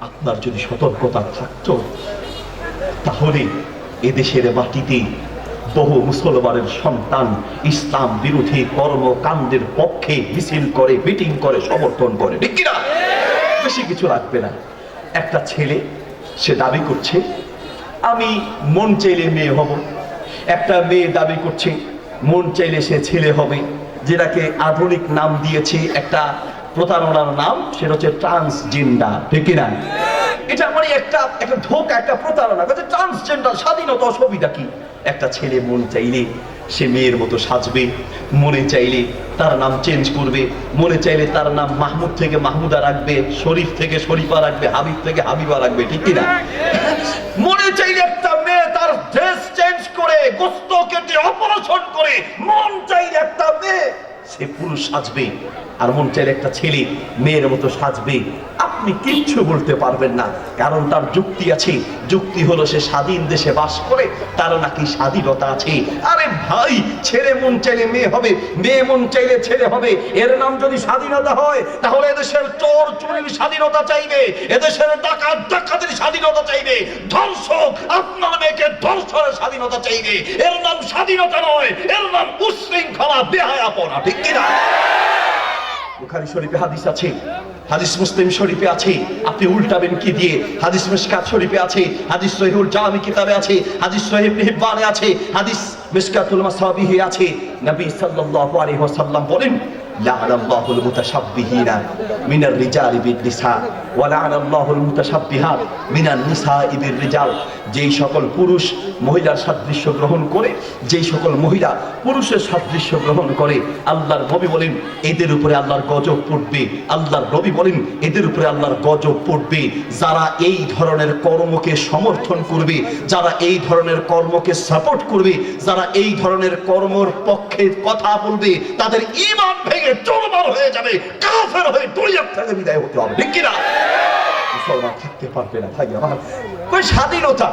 আপনার যদি সতর্কতা থাকতো, তাহলে এদেশের মাটিতে বহু মুসলমানের সন্তান ইসলাম বিরোধী কর্মকাণ্ডের পক্ষে মিছিল করে, মিটিং করে, সমর্থন করে। বেশি কিছু লাগবে না। একটা ছেলে, সে দাবি করছে, আমি মন চাইলে মেয়ে হব। একটা মেয়ে দাবি করছে, মন চাইলে সে ছেলে হবে। যেটাকে আধুনিক নাম দিয়েছে একটা প্রতারণার নাম, সেটা হচ্ছে ট্রান্সজেন্ডার ঠিক কিনা? এটা মানে একটা একটা ধোকা, একটা প্রতারণা। ট্রান্সজেন্ডার স্বাধীনতা অসুবিধা কি? একটা ছেলে মন চাইলে সে মেয়ের মতো সাজবে, মনে চাইলে তার নাম চেঞ্জ করবে, মনে চাইলে তার নাম মাহমুদ থেকে মাহমুদা রাখবে, শরীফ থেকে শরীফা রাখবে, হাবিব থেকে হাবিবা রাখবে, ঠিক কিনা? মনে চাইলে একটা মেয়ে তার ড্রেস চেঞ্জ করে, গোস্ত কেটে অপারেশন করে মন চাইলে একটা মেয়ে সে পুরুষ সাজবে, আর মন চাইলে একটা ছেলে মেয়ের মতো সাজবে। আপনি কিচ্ছু বলতে পারবেন না, কারণ তার যুক্তি আছে। যুক্তি হলো সে স্বাধীন দেশে বাস করে, তার নাকি স্বাধীনতা আছে। আরে ভাই, ছেলে মন চাইলে মেয়ে হবে, মেয়ে মন চাইলে ছেলে হবে। এর নাম যদি স্বাধীনতা হয়, তাহলে এদেশের চোর চুরির স্বাধীনতা চাইবে। এদেশের ডাকাত ডাকাতের স্বাধীনতা চাইবে। ধর্ষক আপনার মেয়েকে ধর্ষণের স্বাধীনতা চাইবে। এর নাম স্বাধীনতা নয়, এর নাম উশৃঙ্খলা, বেহায়াপনা, ঠিক কিনা? বুখারী শরীফে হাদিস আছে, হাদিস মুসলিম শরীফে আছে, আপনি উল্টাবেন কি দিয়ে? হাদিস মিশকাত শরীফে আছে, হাদিস সহিহুল জামি কিতাবে আছে, হাদিস সহিহ ইবনে হিব্বানে আছে, হাদিস মিশকাতুল মাসাবিহে আছে। নবী সাল্লাল্লাহু আলাইহি ওয়াসাল্লাম বলেন, লা'নাল্লাহুল মুতাশাব্বিহিনা মিনার রিজালি বিন-নিসা ওয়া লা'নাল্লাহুল মুতাশাব্বিহাত মিনান বির-রিজাল যেই সকল পুরুষ মহিলার সাদৃশ্য গ্রহণ করে, যেই সকল মহিলা পুরুষের সাদৃশ্য গ্রহণ করে, আল্লাহর নবী বলেন, এদের উপরে আল্লাহর গজব পড়বে। আল্লাহর নবী বলেন, এদের উপরে আল্লাহর গজব পড়বে। যারা এই ধরনের কর্মকে সমর্থন করবে, যারা এই ধরনের কর্মকে সাপোর্ট করবে, যারা এই ধরনের কর্মর পক্ষ কথা বলবে, তাদের ইমান ভেঙে চলমাল হয়ে যাবে, কাফের হয়ে দুনিয়ার থেকে বিদায় হতে হবে, ঠিক কিনা? মুসলমান থাকতে পারবে না, ভাই আমার। স্বাধীনতা